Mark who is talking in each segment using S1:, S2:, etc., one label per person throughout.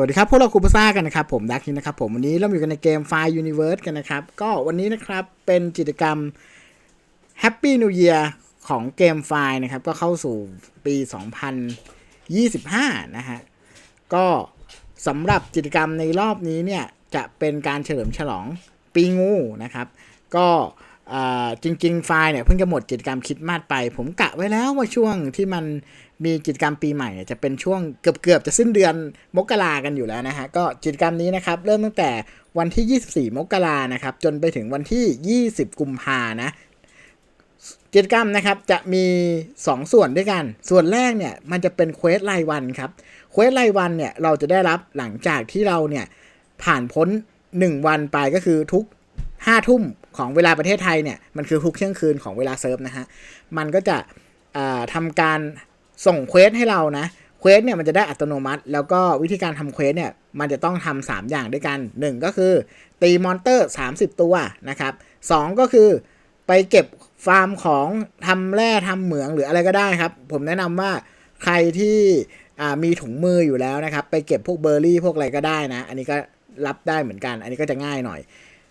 S1: วัสดีครับ พวกเราคูปซ่ากันนะครับ ผมดักนี่นะครับผมวันนี้เราอยู่กันในเกม Fire Universe กันนะครับ ก็วันนี้นะครับเป็นกิจกรรม Happy New Year ของเกม Fire นะครับ ก็เข้าสู่ปี 2025 นะฮะ ก็สำหรับกิจกรรมในรอบนี้เนี่ย จะเป็นการเฉลิมฉลองปีงูนะครับ ก็ จริง ๆ ไฟล์เนี่ยเพิ่งจะหมดกิจกรรมคิดมาสไป ผมกะไว้แล้วว่าช่วงที่มันมีกิจกรรมปีใหม่เนี่ยจะเป็นช่วงเกือบๆจะสิ้นเดือนมกรากันอยู่แล้วนะฮะก็กิจกรรมนี้นะครับเริ่มตั้งแต่วันที่ 24 มกรานะครับจนไปถึงวันที่ 20 กุมภานะกิจกรรมนะครับจะมี 2 ส่วนด้วยกัน ส่วนแรกเนี่ยมันจะเป็นเควสรายวันครับเควสรายวันเนี่ยเราจะได้รับหลังจากที่เราเนี่ยผ่านพ้น 1 วันไปก็คือทุก 5ทุ่มของเวลาประเทศไทยเนี่ยมันคือทุกเที่ยงคืนของเวลาเซิร์ฟนะฮะมันก็จะอ่าทำการส่งเควสให้เรานะเควสเนี่ยมันจะได้อัตโนมัติ แล้วก็วิธีการทำเควสเนี่ยมันจะต้องทำสามอย่างด้วยกัน 1 ก็คือตีมอนเตอร์ 30 ตัวนะครับสองก็คือไปเก็บฟาร์มของทำแร่ทำเหมืองหรืออะไรก็ได้ครับ ผมแนะนำว่าใครที่มีถุงมืออยู่แล้วนะครับ ไปเก็บพวกเบอร์รี่พวกอะไรก็ได้นะ อันนี้ก็รับได้เหมือนกัน อันนี้ก็จะง่ายหน่อย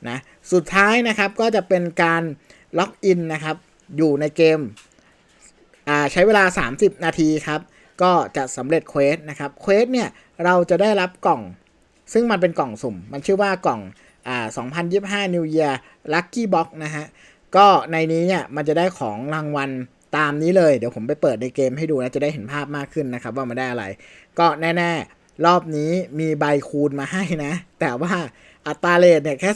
S1: นะสุดท้ายนะครับก็จะเป็นการล็อกอินนะครับอยู่ในเกมใช้เวลา 30 นาทีครับ ก็จะสำเร็จเควสนะครับเควสเนี่ยเราจะได้รับกล่อง ซึ่งมันเป็นกล่องสุ่ม มันชื่อว่ากล่องอ่า2025 New Year Lucky Box นะฮะ ก็ในนี้เนี่ยมันจะได้ของรางวัลตามนี้เลย เดี๋ยวผมไปเปิดในเกมให้ดูนะ จะได้เห็นภาพมากขึ้นนะครับว่ามันได้อะไร ก็แน่ ๆ รอบนี้มีใบคูณมาให้นะ แต่ว่าอัตราเรทเนี่ยแค่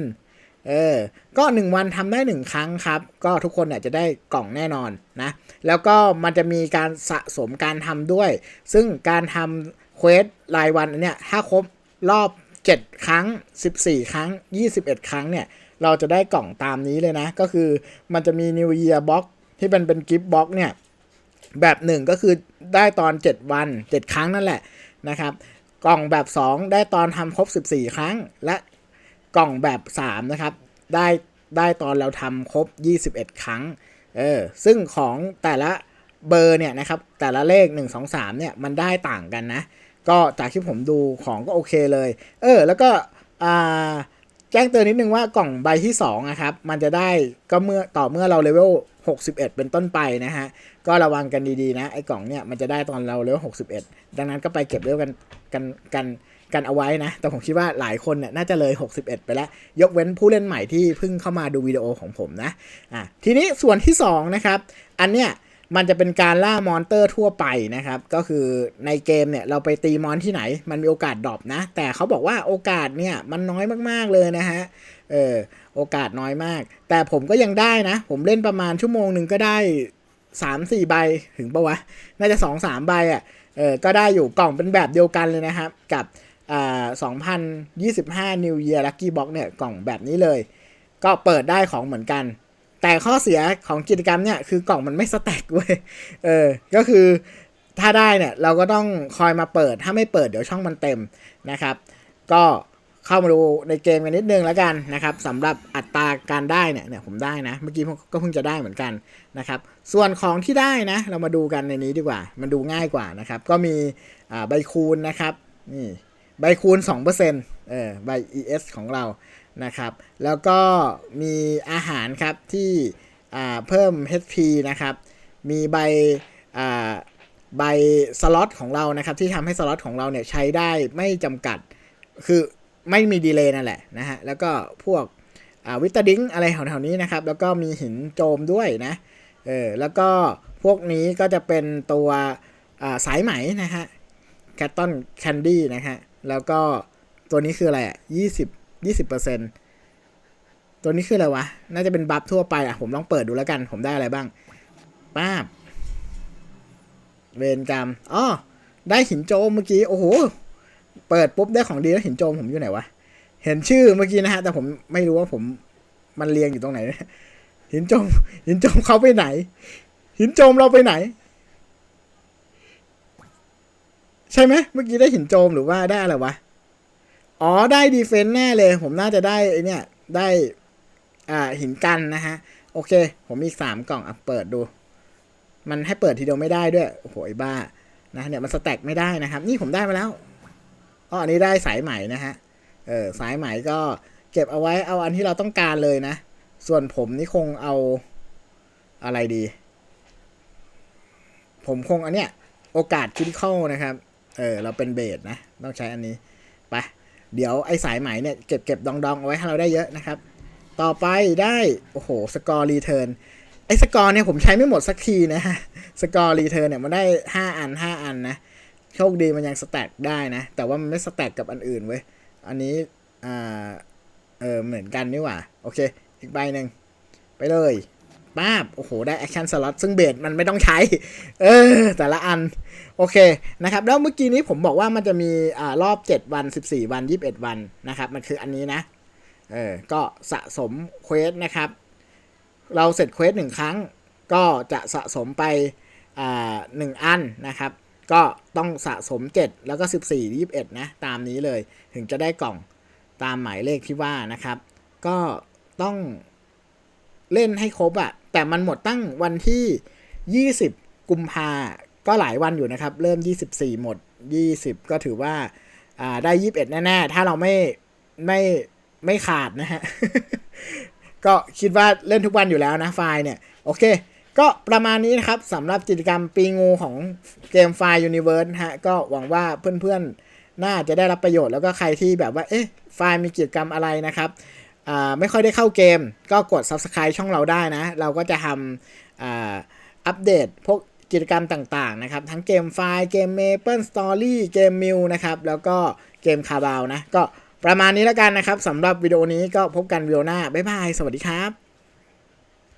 S1: 2%เออ ก็ 1 วันทำได้ 1 ครั้งครับ ก็ทุกคนเนี่ยจะได้กล่องแน่นอนนะ แล้วก็มันจะมีการสะสมการทำด้วย ซึ่งการทำเควสรายวันอันเนี่ยถ้าครบรอบ 7 ครั้ง 14 ครั้ง 21 ครั้งเนี่ย เราจะได้กล่องตามนี้เลยนะ ก็คือมันจะมี New Year Box ที่เป็นเป็นกิฟต์บ็อกเนี่ย แบบหนึ่งก็คือได้ตอน 7 วัน 7 ครั้งนั่นแหละ นะครับ กล่องแบบ 2 ได้ตอนทำครบ 14 ครั้ง และกล่องแบบ 3 นะครับ ได้ได้ตอนเราทำครบ 21 ครั้ง เออ ซึ่งของแต่ละเบอร์เนี่ยนะครับ แต่ละเลข 1 2 3 เนี่ย มันได้ต่างกันนะ ก็จากที่ผมดูของก็โอเคเลย เออ แล้วก็อ่าแจ้งเตือนนิดนึงว่ากล่องใบที่2นะครับ มันจะได้ก็เมื่อต่อเมื่อเราเลเวล 61 เป็นต้นไปนะฮะ ก็ระวังกันดีๆนะ ไอ้กล่องเนี่ยมันจะได้ตอนเราเลเวล61 ดังนั้นก็ไปเก็บเลเวลกันกันกันกันเอาไว้นะ แต่ผมคิดว่าหลายคนเนี่ยน่าจะเลย 61 ไปแล้ว ยกเว้นผู้เล่นใหม่ที่เพิ่งเข้ามาดูวิดีโอของผมนะ อะ ทีนี้ส่วนที่ 2 นะครับ อันเนี้ย มันจะเป็นการล่ามอนเตอร์ทั่วไปนะครับ ก็คือในเกมเนี่ยเราไปตีมอนที่ไหน มันมีโอกาสดรอปนะ แต่เขาบอกว่าโอกาสเนี่ยมันน้อยมากๆเลยนะฮะ เออโอกาสน้อยมาก แต่ผมก็ยังได้นะ ผมเล่นประมาณชั่วโมงหนึ่งก็ได้สามสี่ใบถึงปะวะ น่าจะสองสามใบอะ่ะ เออก็ได้อยู่กล่องเป็นแบบเดียวกันเลยนะครับ กับอ่า2025 New Year Lucky Box เนี่ยกล่องแบบนี้เลย ก็เปิดได้ของเหมือนกัน แต่ข้อเสียของกิจกรรมเนี่ยคือกล่องมันไม่สแต็กเว้ยเออ ก็คือถ้าได้เนี่ยเราก็ต้องคอยมาเปิด ถ้าไม่เปิดเดี๋ยวช่องมันเต็มนะครับ ก็เข้ามาดูในเกมกันนิดนึงแล้วกันนะครับสำหรับอัตราการได้เนี่ยเนี่ยผมได้นะ เมื่อกี้ก็เพิ่งจะได้เหมือนกันนะครับ ส่วนของที่ได้นะ เรามาดูกันในนี้ดีกว่า มันดูง่ายกว่านะครับ ก็มีอ่าใบคูณนะครับนี่ใบคูณ2%เออใบ ES ของเรา นะครับ แล้วก็มีอาหารครับที่เพิ่ม HP นะครับ มีใบใบสล็อตของเรานะครับที่ทำให้สล็อตของเราเนี่ยใช้ได้ไม่จำกัด คือไม่มีดีเลย์นั่นแหละนะฮะ แล้วก็พวกวิตาดิงอะไรแถวๆนี้นะครับ แล้วก็มีหินโจมด้วยนะ เออ แล้วก็พวกนี้ก็จะเป็นตัวสายไหมนะฮะแคตตอนแคนดี้นะฮะ แล้วก็ตัวนี้คืออะไรอะยี่สิบ ยี่สิบเปอร์เซ็นต์ตัวนี้คืออะไรวะ น่าจะเป็นบัฟทั่วไปอะ ผมลองเปิดดูแล้วกัน ผมได้อะไรบ้างป้าบ เวรกรรมอ๋อได้หินโจมเมื่อกี้ โอ้โห เปิดปุ๊บได้ของดีแล้วหินโจมผมอยู่ไหนวะ เห็นชื่อเมื่อกี้นะฮะ แต่ผมไม่รู้ว่าผมมันเรียงอยู่ตรงไหน หินโจม หินโจมเขาไปไหน หินโจมเราไปไหน ใช่ไหมเมื่อกี้ได้หินโจมหรือว่าได้อะไรวะ อ๋อได้ดีเฟนต์แน่เลย ผมน่าจะได้ไอเนี่ย ได้อ่าหินกันนะฮะ โอเค ผมมีอีกสามกล่องอะเปิดดู มันให้เปิดทีเดียวไม่ได้ด้วย โอ้โหบ้านะเนี่ยมันสแต็กไม่ได้นะครับ นี่ผมได้มาแล้วอ๋ออันนี้ได้สายไหมนะฮะเออสายไหมก็เก็บเอาไว้เอาอันที่เราต้องการเลยนะ ส่วนผมนี่คงเอาอะไรดี ผมคงอันเนี้ย โอกาสคิดเข้านะครับ เออเราเป็นเบสนะ ต้องใช้อันนี้ ไป เดี๋ยวไอ้สายไหมเนี่ยเก็บเก็บดองดองเอาไว้ให้เราได้เยอะนะครับ ต่อไปได้ โอ้โห สกอร์รีเทิร์นไอ้สกอร์เนี่ยผมใช้ไม่หมดสักทีนะฮะ สกอร์รีเทิร์นเนี่ยมันได้ 5 อัน 5 อันนะ โชคดีมันยังสแต็กได้นะ แต่ว่ามันไม่สแต็กกับอันอื่นเว้ย อันนี้ อ่า เออเหมือนกันนี่หว่า โอเค อีกใบหนึ่งไปเลย ป้าบโอ้โห ได้แอคชั่นสล็อตซึ่งเบสมันไม่ต้องใช้ เออ แต่ละอัน โอเค นะครับ แล้วเมื่อกี้นี้ผมบอกว่ามันจะมีอ่ารอบ 7 วัน 14 วัน 21 วัน นะครับ มันคืออันนี้นะ เออ ก็สะสมเควสนะครับ เราเสร็จเควสหนึ่งครั้ง ก็จะสะสมไปอ่าหนึ่งอันนะครับ ก็ต้องสะสม 7 แล้วก็ 14 21 นะ ตามนี้เลย ถึงจะได้กล่องตามหมายเลขที่ว่านะครับ ก็ต้อง เล่นให้ครบอะแต่มันหมดตั้งวันที่ 20 กุมภาก็หลายวันอยู่นะครับ เริ่ม 24 หมด 20 ก็ถือว่าอ่าได้ 21 แน่ ๆ ถ้าเราไม่ไม่ไม่ขาดนะฮะ ก็คิดว่าเล่นทุกวันอยู่แล้วนะไฟล์เนี่ย โอเค ก็ประมาณนี้นะครับสำหรับกิจกรรมปีงูของเกมไฟล์ Universe นะฮะ ก็หวังว่าเพื่อนๆ น่าจะได้รับประโยชน์แล้วก็ใครที่แบบว่า เอ๊ะ ไฟล์มีกิจกรรมอะไรนะครับ ไม่ค่อยได้เข้าเกม ก็กด Subscribe ช่องเราได้นะ เราก็จะทำอัปเดตพวกกิจกรรมต่างๆนะครับ ทั้งเกมไฟล์เกม Maple Story เกมมิวนะครับ แล้วก็เกมคาบาวนะ ก็ประมาณนี้แล้วกันนะครับสำหรับวิดีโอนี้ก็พบกันวิดีโอหน้า บ๊ายบาย สวัสดีครับ